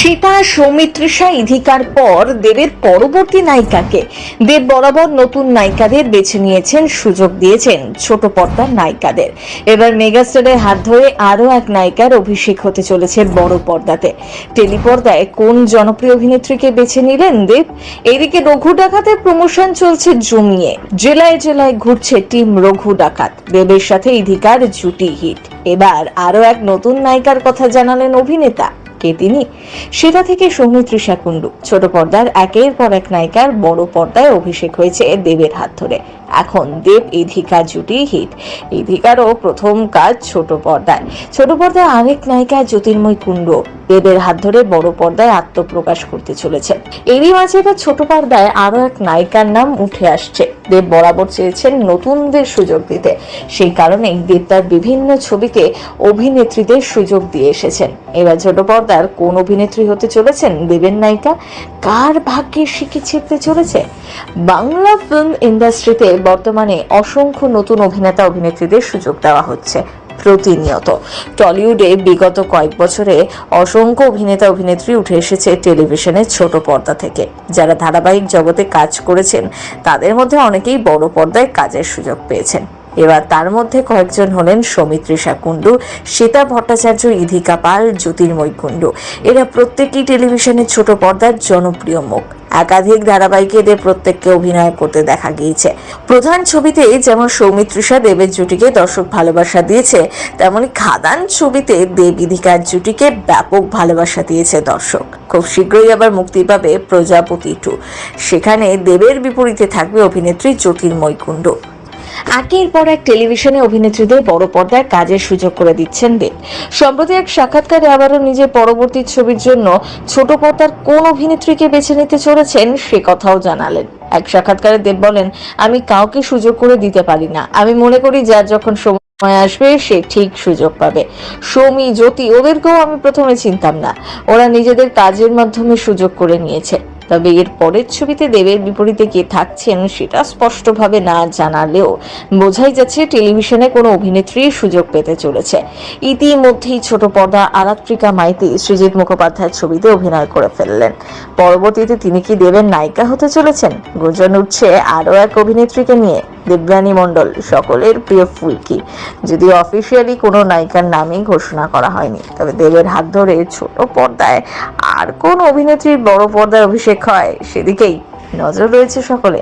সীতা, সৌমিত্রিষা ইধিকার পর দেবের পরবর্তী নায়িকাকে। দেব বরাবর নতুন নায়িকাদের বেছে নিয়েছেন, সুযোগ দিয়েছেন ছোট পর্দার নায়িকাদের। এবার মেগাস্টারের হাত ধরে আরও এক নায়িকার অভিষেক হতে চলেছে বড় পর্দাতে। টেলিপর্দায় কোন জনপ্রিয় অভিনেত্রীকে বেছে নিলেন দেব? এদিকে রঘু ডাকাতের প্রমোশন চলছে জমিয়ে জেলায় জেলায় ঘুরছে টিম রঘু ডাকাত। দেবের সাথে ইধিকার জুটি হিট। এবার আরও এক নতুন নায়িকার কথা জানালেন অভিনেতা। কে তিনি? সেটা থেকে সৌমিত্রিষা কুণ্ডু ছোট পর্দার একের পর এক নায়িকার বড় পর্দায় অভিষেক হয়েছে দেবের হাত ধরে। এখন দেব এধিকা জুটি হিট। ধিকারও প্রথম কাজ ছোট পর্দায়। ছোট পর্দায় আরেক নায়িকা জ্যোতির্ময় কুণ্ডু। দেবের হাত ধরে বড় পর্দায় আত্মপ্রকাশ করতে চলেছে। এরই মাঝে এবার ছোট পর্দায় আরও এক নায়িকার নাম উঠে আসছে। দেব বরাবর চেয়েছেন নতুনদের সুযোগ দিতে। সেই কারণেই দেব তার বিভিন্ন ছবিতে অভিনেত্রীদের সুযোগ দিয়ে এসেছেন। এবার ছোট পর্দার কোন অভিনেত্রী হতে চলেছেন দেবের নায়িকা? কার ভাগ্যে শিখে ছিটতে চলেছে? বাংলা ফিল্ম ইন্ডাস্ট্রিতে বর্তমানে অসংখ্য নতুন অভিনেতা, অভিনেত্রীদের সুযোগ দেওয়া হচ্ছে। প্রতিনিয়ত। টলিউডে বিগত কয়েক বছরে অসংখ্য অভিনেতা, অভিনেত্রী উঠে এসেছে টেলিভিশনের ছোট পর্দা থেকে। যারা ধারাবাহিক জগতে কাজ করেছেন, তাদের মধ্যে অনেকেই বড় পর্দায় কাজের সুযোগ পেয়েছেন। এবার তার মধ্যে কয়েকজন হলেন সৌমিত্রিষা কুণ্ডু, সীতা ভট্টাচার্য, ইধিকা পাল, জ্যোতির্ময় কুণ্ডু। এরা প্রত্যেকেই টেলিভিশনের ছোট পর্দার জনপ্রিয় মুখ। একাধিক ধারাবাহিকে এদের প্রত্যেককে অভিনয় করতে দেখা গিয়েছে। প্রধান ছবিতে যেমন সৌমিত্রিষা দেবের জুটিকে দর্শক ভালোবাসা দিয়েছে, তেমনি খাদান ছবিতে দেব ইধিকার জুটিকে ব্যাপক ভালোবাসা দিয়েছে দর্শক। খুব শীঘ্রই আবার মুক্তি পাবে প্রজাপতি টু। সেখানে দেবের বিপরীতে থাকবে অভিনেত্রী জ্যোতির্ময় কুণ্ডু। একের পর এক টেলিভিশনে অভিনেত্রীদের বড় পর্দায় কাজের সুযোগ করে দিচ্ছেন দেব সম্প্রতি এক সাক্ষাৎকারে আবারও নিজের পরবর্তী ছবির জন্য ছোট পর্দার কোন অভিনেত্রীকে বেছে নিতে চলেছেন সে কথাও জানালেন। এক সাক্ষাৎকারে দেব বলেন, আমি কাউকে সুযোগ করে দিতে পারি না। আমি মনে করি যার যখন সময় আসবে, সে ঠিক সুযোগ পাবে। সৌমি, জ্যোতি, ওদেরকেও আমি প্রথমে চিনতাম না। ওরা নিজেদের কাজের মাধ্যমে সুযোগ করে নিয়েছে। তবে এর পরের ছবিতে দেবের বিপরীতে কে থাকছেন সেটা স্পষ্টভাবে না জানালেও বোঝাই যাচ্ছে টেলিভিশনে কোনো অভিনেত্রী সুযোগ পেতে চলেছে। ইতিমধ্যেই ছোট পর্দা আরাত্রিকা মাইতি সৃজিৎ মুখোপাধ্যায়ের ছবিতে অভিনয় করে ফেললেন। পরবর্তীতে তিনি কি দেবের নায়িকা হতে চলেছেন? গুঞ্জন উঠছে আরও এক অভিনেত্রীকে নিয়ে। দেবযানী মণ্ডল, সকলের প্রিয় ফুলকি, যদি অফিসিয়ালি কোনো নায়িকার নামই ঘোষণা করা হয়নি, তবে দেবের হাত ধরে ছোট পর্দায় আর কোন অভিনেত্রীর বড় পর্দায় অভিষেক হয়, সেদিকেই নজর রয়েছে সকলের।